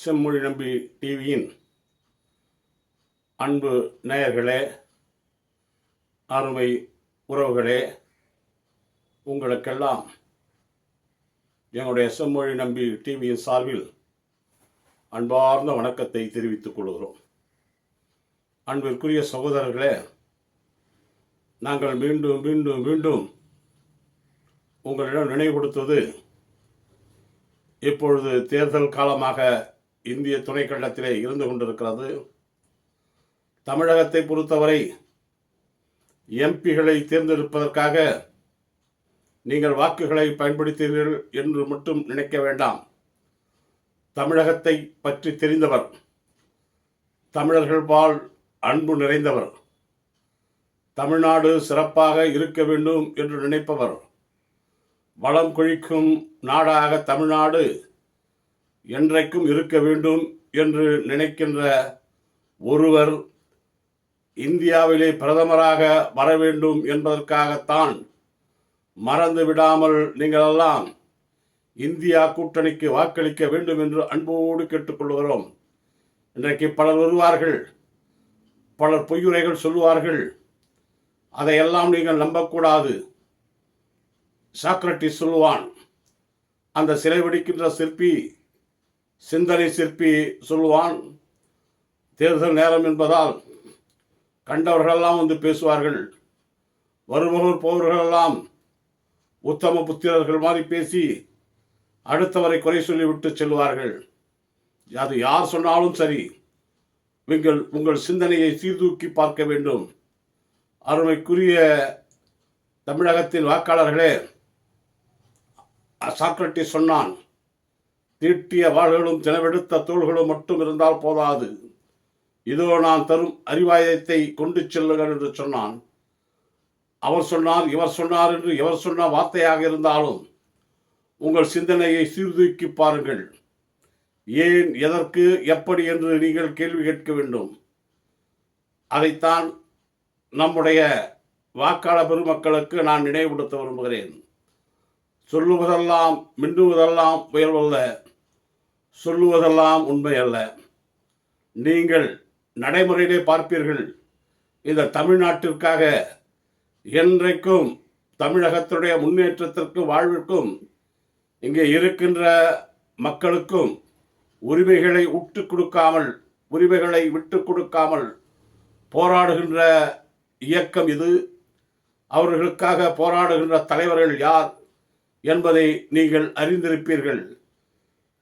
செம்மொழி நம்பி டிவியின் அன்பு நேயர்களே அருமை உறவுகளே உங்களுக்கெல்லாம் எங்களுடைய செம்மொழி நம்பி டிவியின் சார்பில் அன்பார்ந்த வணக்கத்தை தெரிவித்துக் கொள்கிறோம். அன்பிற்குரிய சகோதரர்களே நாங்கள் மீண்டும் மீண்டும் மீண்டும் உங்களிடம் நினைவுபடுத்துவது இப்பொழுது தேர்தல் காலமாக இந்திய துணைக்கண்டத்திலே இருந்து கொண்டிருக்கிறது. தமிழகத்தை பொறுத்தவரை எம்பிகளை தேர்ந்தெடுப்பதற்காக நீங்கள் வாக்குகளை பயன்படுத்தீர்கள் என்று மட்டும் நினைக்க வேண்டாம். தமிழகத்தை பற்றி தெரிந்தவர் தமிழர்கள் பால் அன்பு நிறைந்தவர் தமிழ்நாடு சிறப்பாக இருக்க வேண்டும் என்று நினைப்பவர் வளம் கொழிக்கும் நாடாக தமிழ்நாடு என்றைக்கும் இருக்க வேண்டும் என்று நினைக்கின்ற ஒருவர் இந்தியாவிலே பிரதமராக வர வேண்டும் என்பதற்காகத்தான் மறந்து விடாமல் நீங்களெல்லாம் இந்தியா கூட்டணிக்கு வாக்களிக்க வேண்டும் என்று அன்போடு கேட்டுக்கொள்கிறோம். இன்றைக்கு பலர் வருவார்கள் பலர் பொய்யுரைகள் சொல்லுவார்கள். அதையெல்லாம் நீங்கள் நம்பக்கூடாது. சாக்ரட்டிஸ் சொல்லுவான் அந்த சிலை வெடிக்கின்ற சிற்பி சிந்தனை சிற்பி சொல்லுவான் தேர்தல் நேரம் என்பதால் கண்டவர்களெல்லாம் வந்து பேசுவார்கள் வருபவர் போவர்களெல்லாம் உத்தம புத்திரர்கள் மாதிரி பேசி அடுத்தவரை குறை சொல்லிவிட்டு செல்வார்கள். அது யார் சொன்னாலும் சரி நீங்கள் உங்கள் சிந்தனையை சீர்தூக்கி பார்க்க வேண்டும். அருமைக்குரிய தமிழகத்தின் வாக்காளர்களே சாக்ரட்டிஸ் சொன்னான் தீட்டிய வாள்களும் தினவெடுத்த தோள்களும் மட்டும் இருந்தால் போதாது. இதோ நான் தரும் அறிவாயத்தை கொண்டு செல்லுங்கள் என்று சொன்னான். அவர் சொன்னார் இவர் சொன்னார் என்று எவர் சொன்ன வார்த்தையாக இருந்தாலும் உங்கள் சிந்தனையை சீர்தூக்கி பாருங்கள். ஏன் எதற்கு எப்படி என்று நீங்கள் கேள்வி கேட்க வேண்டும். அதைத்தான் நம்முடைய வாக்காளர் பெருமக்களுக்கு நான் நினைவுபடுத்த விரும்புகிறேன். சொல்லுவதெல்லாம் மின்னுவதெல்லாம் உயர்வல்ல சொல்லுவதெல்லாம் உண்மை அல்ல. நீங்கள் நடைமுறையிலே பார்ப்பீர்கள். இந்த தமிழ்நாட்டிற்காக என்றைக்கும் தமிழகத்துடைய முன்னேற்றத்திற்கும் வாழ்விற்கும் இங்கே இருக்கின்ற மக்களுக்கும் உரிமைகளை விட்டு கொடுக்காமல் உரிமைகளை விட்டு கொடுக்காமல் போராடுகின்ற இயக்கம் இது. அவர்களுக்காக போராடுகின்ற தலைவர்கள் யார் என்பதை நீங்கள் அறிந்திருப்பீர்கள்.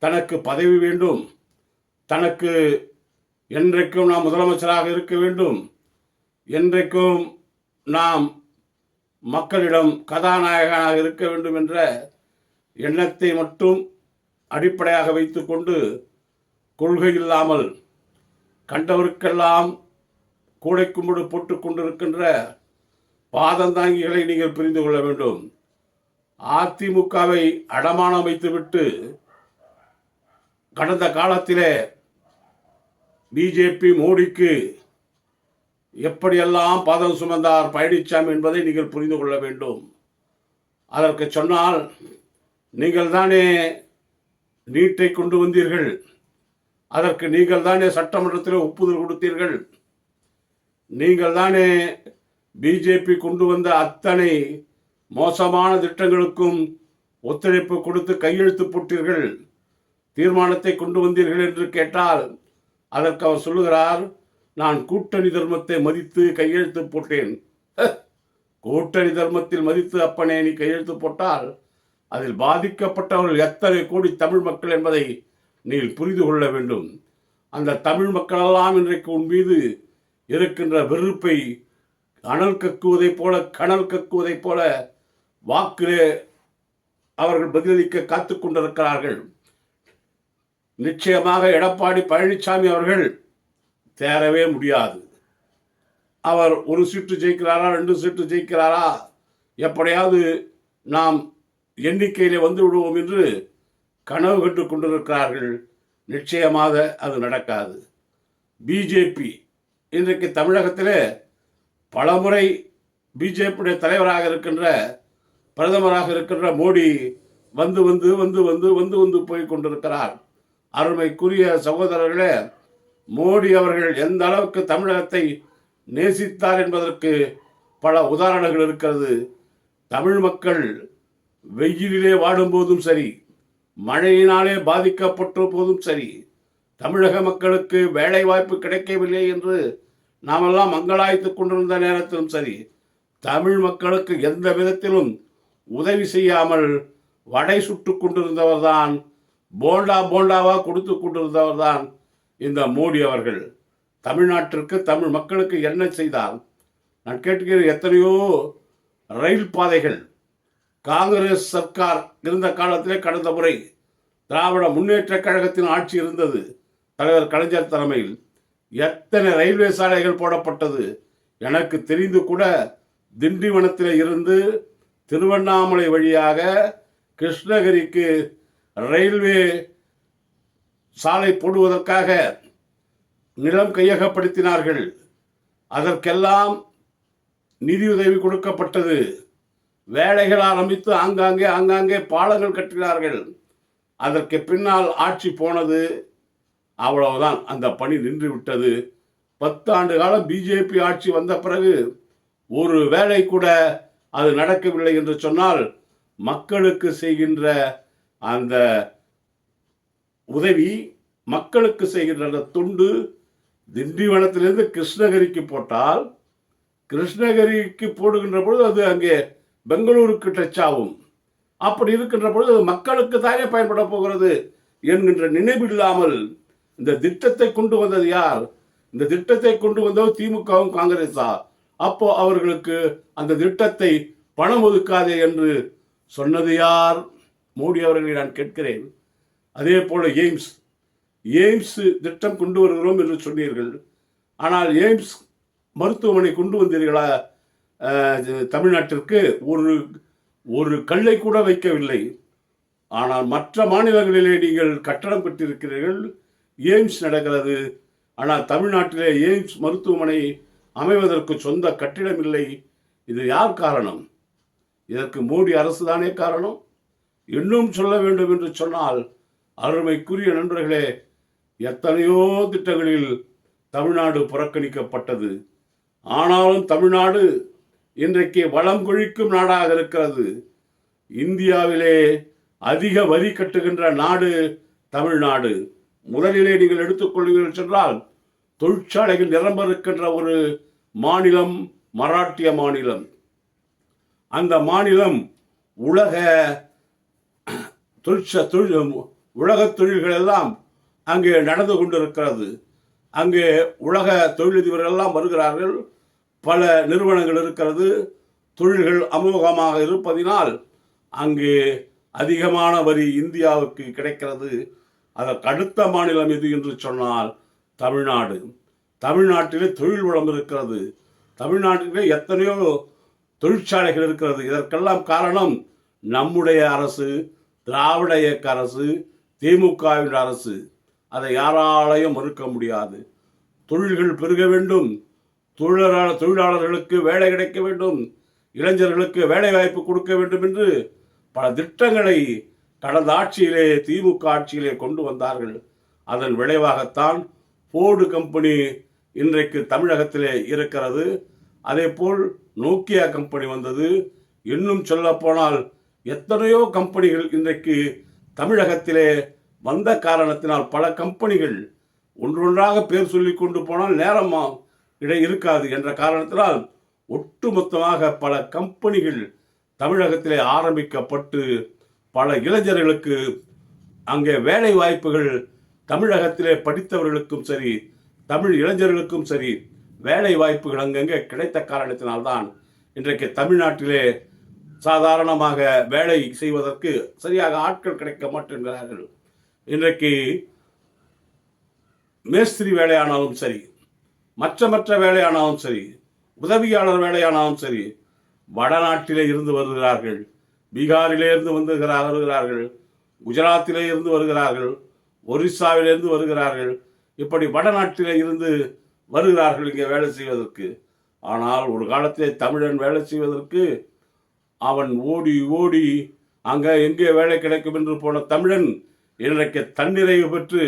தனக்கு பதவி வேண்டும். தனக்கு என்றைக்கும் நாம் முதலமைச்சராக இருக்க வேண்டும். என்றைக்கும் நாம் மக்களிடம் கதாநாயகனாக இருக்க வேண்டும் என்ற எண்ணத்தை மட்டும் அடிப்படையாக வைத்துக்கொண்டு கொள்கை இல்லாமல் கண்டவருக்கெல்லாம் கூடை கும்பிடு போட்டு கொண்டிருக்கின்ற பாதந்தாங்கிகளை நீங்கள் புரிந்து கொள்ள வேண்டும். அதிமுகவை அடமானம் வைத்துவிட்டு கடந்த காலத்திலே பிஜேபி மோடிக்கு எப்படியெல்லாம் பாதம் சுமந்தார் பழனிசாமி என்பதை நீங்கள் புரிந்து கொள்ள வேண்டும். அதற்கு சொன்னால் நீங்கள் தானே நீட்டை கொண்டு வந்தீர்கள். அதற்கு நீங்கள் தானே சட்டமன்றத்தில் ஒப்புதல் கொடுத்தீர்கள். நீங்கள் தானே பிஜேபி கொண்டு வந்த அத்தனை மோசமான திட்டங்களுக்கும் ஒத்துழைப்பு கொடுத்து கையெழுத்து போட்டீர்கள். தீர்மானத்தை கொண்டு வந்தீர்கள் என்று கேட்டால் அதற்கு அவர் சொல்லுகிறார் நான் கூட்டணி தர்மத்தை மதித்து கையெழுத்து போட்டேன். கூட்டணி தர்மத்தில் மதித்து அப்பனே நீ கையெழுத்து போட்டால் அதில் பாதிக்கப்பட்டவர்கள் எத்தனை கோடி தமிழ் மக்கள் என்பதை நீ புரிந்து கொள்ள வேண்டும். அந்த தமிழ் மக்களெல்லாம் இன்றைக்கு உன் மீது இருக்கின்ற வெறுப்பை அனல் கக்குவதைப் போல கணல் கக்குவதைப் போல வாக்கிலே அவர்கள் பதிலளிக்க காத்து கொண்டிருக்கிறார்கள். நிச்சயமாக எடப்பாடி பழனிசாமி அவர்கள் தேரவே முடியாது. அவர் ஒரு சீட்டு ஜெயிக்கிறாரா ரெண்டு சீட்டு ஜெயிக்கிறாரா? எப்படியாவது நாம் எண்ணிக்கையில் வந்து விடுவோம் என்று கனவு கட்டு கொண்டிருக்கிறார்கள். நிச்சயமாக அது நடக்காது. பிஜேபி இன்றைக்கு தமிழகத்தில் பலமுறை பிஜேபியுடைய தலைவராக இருக்கின்ற பிரதமராக இருக்கின்ற மோடி வந்து வந்து வந்து வந்து வந்து வந்து போய் கொண்டிருக்கிறார். அருமைக்குரிய சகோதரர்களே மோடி அவர்கள் எந்த அளவுக்கு தமிழகத்தை நேசித்தார் என்பதற்கு பல உதாரணங்கள் இருக்கிறது. தமிழ் மக்கள் வெயிலிலே வாடும்போதும் சரி மழையினாலே பாதிக்கப்பட்ட போதும் சரி தமிழக மக்களுக்கு வேலை வாய்ப்பு கிடைக்கவில்லை என்று நாமெல்லாம் மங்களாய்த்து கொண்டிருந்த நேரத்திலும் சரி தமிழ் மக்களுக்கு எந்த விதத்திலும் உதவி செய்யாமல் வடை சுட்டு கொண்டிருந்தவர்தான் போண்டா போண்டாவாக கொடுத்து கொண்டிருந்தவர்தான் இந்த மோடி அவர்கள். தமிழ்நாட்டிற்கு தமிழ் மக்களுக்கு என்ன செய்தால்? நான் கேட்டுக்கிற எத்தனையோ ரயில் பாதைகள். காங்கிரஸ் சர்க்கார் இருந்த காலத்திலே கடந்த முறை திராவிட முன்னேற்ற கழகத்தின் ஆட்சி இருந்தது. தலைவர் கலைஞர் தலைமையில் எத்தனை ரயில்வே சாலைகள் போடப்பட்டது? எனக்கு தெரிந்து கூட திண்டிவனத்தில் இருந்து திருவண்ணாமலை வழியாக கிருஷ்ணகிரிக்கு ரயில்வே சாலை போடுவதற்காக நிலம் கையகப்படுத்தினார்கள். அதற்கெல்லாம் நிதியுதவி கொடுக்கப்பட்டது. வேலைகள் ஆரம்பித்து ஆங்காங்கே ஆங்காங்கே பாலங்கள் கட்டினார்கள். அதற்கு பின்னால் ஆட்சி போனது. அவ்வளவுதான். அந்த பணி நின்று விட்டது பத்தாண்டு காலம் பிஜேபி ஆட்சி வந்த பிறகு ஒரு வேலை கூட அது நடக்கவில்லை என்று சொன்னால் மக்களுக்கு செய்கின்ற அந்த உதவி மக்களுக்கு செய்கின்ற அந்த திண்டிவனத்திலிருந்து கிருஷ்ணகிரிக்கு போட்டால் கிருஷ்ணகிரிக்கு போடுகின்ற பொழுது அது அங்கே பெங்களூருக்கு டச் ஆகும். அப்படி இருக்கின்ற பொழுது அது மக்களுக்கு தானே பயன்பட போகிறது என்கின்ற நினைவில்லாமல் இந்த திட்டத்தை கொண்டு வந்தது யார்? இந்த திட்டத்தை கொண்டு வந்தவர் திமுகவும் காங்கிரஸா? அப்போ அவர்களுக்கு அந்த திட்டத்தை பணம் ஒதுக்காதே என்று சொன்னது யார்? மோடி அவர்களை நான் கேட்கிறேன் அதே போல எய்ம்ஸ் எய்ம்ஸ் திட்டம் கொண்டு வருகிறோம் என்று சொன்னீர்கள். ஆனால் எய்ம்ஸ் மருத்துவமனை கொண்டு வந்தீர்களா? தமிழ்நாட்டிற்கு ஒரு ஒரு கல்லை கூட வைக்கவில்லை. ஆனால் மற்ற மாநிலங்களிலே நீங்கள் கட்டடம் பெற்றிருக்கிறீர்கள் எய்ம்ஸ் நடக்கிறது. ஆனால் தமிழ்நாட்டிலே எய்ம்ஸ் மருத்துவமனை அமைவதற்கு சொந்த கட்டிடம் இல்லை. இது யார் காரணம்? இதற்கு மோடி அரசு தானே காரணம்? இன்னும் சொல்ல வேண்டும் என்று சொன்னால் அருமைக்குரிய நண்பர்களே எத்தனையோ திட்டங்களில் தமிழ்நாடு புறக்கணிக்கப்பட்டது. ஆனாலும் தமிழ்நாடு இன்றைக்கு வளம் கொழிக்கும் நாடாக இருக்கிறது. இந்தியாவிலே அதிக வரி கட்டுகின்ற நாடு தமிழ்நாடு. முதலிலே நீங்கள் எடுத்துக்கொள்வீர்கள் சென்றால் தொழிற்சாலைகள் நிரம்ப இருக்கின்ற ஒரு மாநிலம் மராட்டிய மாநிலம். அந்த மாநிலம் உலக தொழிற்ச தொழில் உலக தொழில்கள் எல்லாம் அங்கே நடந்து கொண்டிருக்கிறது. அங்கே உலக தொழிலதிபர்கள் எல்லாம் வருகிறார்கள். பல நிறுவனங்கள் இருக்கிறது. தொழில்கள் அமோகமாக இருப்பதினால் அங்கே அதிகமான வரி இந்தியாவுக்கு கிடைக்கிறது. அதற்கு அடுத்த மாநிலம் எது என்று சொன்னால் தமிழ்நாடு. தமிழ்நாட்டிலே தொழில் வளம் இருக்கிறது. தமிழ்நாட்டிலே எத்தனையோ தொழிற்சாலைகள் இருக்கிறது. இதற்கெல்லாம் காரணம் நம்முடைய அரசு திராவிட இயக்க அரசு திமுகவின் அரசு அதை யாராலையும் மறுக்க முடியாது. தொழில்கள் பெருக வேண்டும். தொழிலாளர் தொழிலாளர்களுக்கு வேலை கிடைக்க வேண்டும். இளைஞர்களுக்கு வேலை வாய்ப்பு கொடுக்க வேண்டும் என்று பல திட்டங்களை கடந்த ஆட்சியிலே திமுக ஆட்சியிலே கொண்டு வந்தார்கள். அதன் விளைவாகத்தான் ஃபோர்டு கம்பெனி இன்றைக்கு தமிழகத்திலே இருக்கிறது. அதேபோல் நோக்கியா கம்பெனி வந்தது. இன்னும் சொல்லப்போனால் எத்தனையோ கம்பெனிகள் இன்றைக்கு தமிழகத்திலே வந்த காரணத்தினால் பல கம்பெனிகள் ஒன்றொன்றாக பேர் சொல்லி கொண்டு போனால் நேரமா இடை இருக்காது என்ற காரணத்தினால் ஒட்டுமொத்தமாக பல கம்பெனிகள் தமிழகத்திலே ஆரம்பிக்கப்பட்டு பல இளைஞர்களுக்கு அங்கே வேலை வாய்ப்புகள் தமிழகத்திலே படித்தவர்களுக்கும் சரி தமிழ் இளைஞர்களுக்கும் சரி வேலை வாய்ப்புகள் அங்கங்கே கிடைத்த காரணத்தினால்தான் இன்றைக்கு தமிழ்நாட்டிலே சாதாரணமாக வேலை செய்வதற்கு சரியாக ஆட்கள் கிடைக்க மாட்டேங்கிறார்கள் இன்றைக்கு மேஸ்திரி வேலையானாலும் சரி மற்ற மற்ற வேலையானாலும் சரி உதவியாளர் வேலையானாலும் சரி வடநாட்டிலே இருந்து வருகிறார்கள் பீகாரிலே இருந்து வந்துகிறா வருகிறார்கள் குஜராத்திலே இருந்து வருகிறார்கள் ஒரிசாவிலிருந்து வருகிறார்கள் இப்படி வடநாட்டிலே இருந்து வருகிறார்கள் இங்கே வேலை செய்வதற்கு. ஆனால் ஒரு காலத்திலே தமிழன் வேலை செய்வதற்கு அவன் ஓடி ஓடி அங்கே எங்கே வேலை கிடைக்கும்? என்று போன தமிழன் இன்றைக்கு தன்னிறைவு பெற்று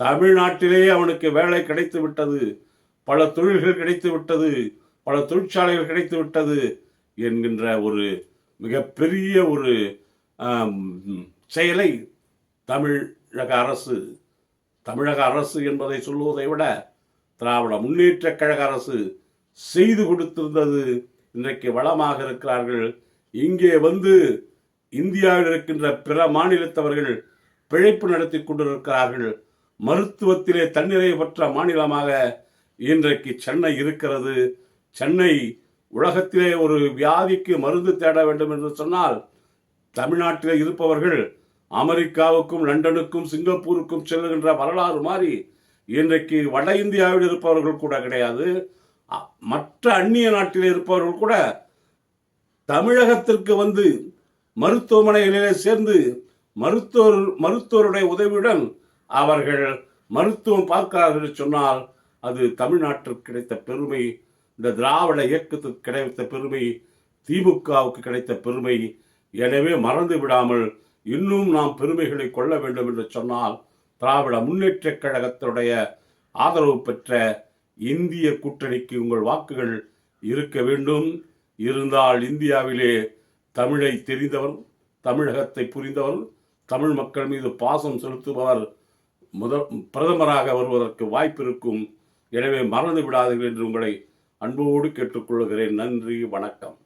தமிழ்நாட்டிலேயே அவனுக்கு வேலை கிடைத்து விட்டது பல தொழில்கள் கிடைத்து விட்டது பல தொழிற்சாலைகள் கிடைத்து விட்டது என்கின்ற ஒரு மிகப்பெரிய ஒரு செயலை தமிழக அரசு தமிழக அரசு என்பதை சொல்லுவதை விட திராவிட முன்னேற்ற கழக அரசு செய்து கொடுத்திருந்தது. இன்றைக்கு வளமாக இருக்கிறார்கள். இங்கே வந்து இந்தியாவில் இருக்கின்ற பிற மாநிலத்தவர்கள் பிழைப்பு நடத்தி கொண்டிருக்கிறார்கள். மருத்துவத்திலே தன்னிறைவு பெற்ற மாநிலமாக இன்றைக்கு சென்னை இருக்கிறது. சென்னை உலகத்திலே ஒரு வியாதிக்கு மருந்து தேட வேண்டும் என்று சொன்னால் தமிழ்நாட்டிலே இருப்பவர்கள் அமெரிக்காவுக்கும் லண்டனுக்கும் சிங்கப்பூருக்கும் செல்லுகின்ற வரலாறு மாறி இன்றைக்கு வட இந்தியாவில் இருப்பவர்கள் கூட கிடையாது. மற்ற அந்நிய நாட்டில் இருப்பவர்கள் கூட தமிழகத்திற்கு வந்து மருத்துவமனைகளிலே சேர்ந்து மருத்துவர் மருத்துவருடைய உதவியுடன் அவர்கள் மருத்துவம் பார்க்கிறார்கள் என்று சொன்னால் அது தமிழ்நாட்டிற்கு கிடைத்த பெருமை இந்த திராவிட இயக்கத்துக்கு கிடைத்த பெருமை திமுகவுக்கு கிடைத்த பெருமை. எனவே மறந்து விடாமல் இன்னும் நாம் பெருமைகளை கொள்ள வேண்டும் என்று சொன்னால் திராவிட முன்னேற்றக் கழகத்தினுடைய ஆதரவு பெற்ற இந்திய கூட்டணிக்கு உங்கள் வாக்குகள் இருக்க வேண்டும். இருந்தால் இந்தியாவிலே தமிழை தெரிந்தவர் தமிழகத்தை புரிந்தவர் தமிழ் மக்கள் மீது பாசம் செலுத்துபவர் முதல் பிரதமராக வருவதற்கு வாய்ப்பு இருக்கும் எனவே மறந்து விடாதீர்கள் என்று உங்களை அன்போடு கேட்டுக்கொள்கிறேன். நன்றி வணக்கம்.